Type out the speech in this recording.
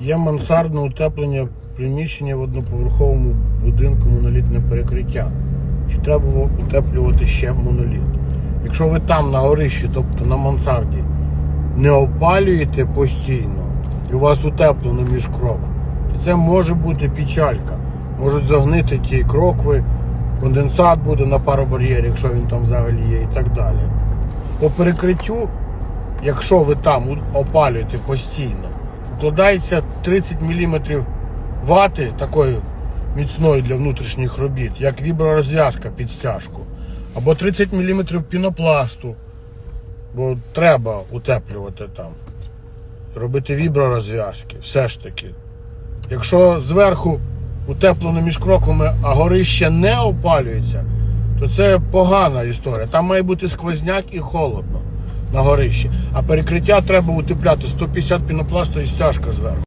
Є мансардне утеплення приміщення в одноповерховому будинку монолітне перекриття. Чи треба утеплювати ще моноліт? Якщо ви там на горищі, тобто на мансарді, не опалюєте постійно і у вас утеплено між крок, то це може бути печалька. Можуть загнити ті крокви, конденсат буде на паробар'єрі, якщо він там взагалі є, і так далі. По перекриттю, якщо ви там опалюєте постійно, укладається 30 мм вати такої міцної для внутрішніх робіт, як вібророзв'язка під стяжку, або 30 мм пінопласту, бо треба утеплювати там, робити вібророзв'язки, все ж таки. Якщо зверху утеплено між кроками, а горище не опалюється, то це погана історія. Там має бути сквозняк і холодно на горищі. А перекриття треба утепляти 150 пінопласту і стяжка зверху.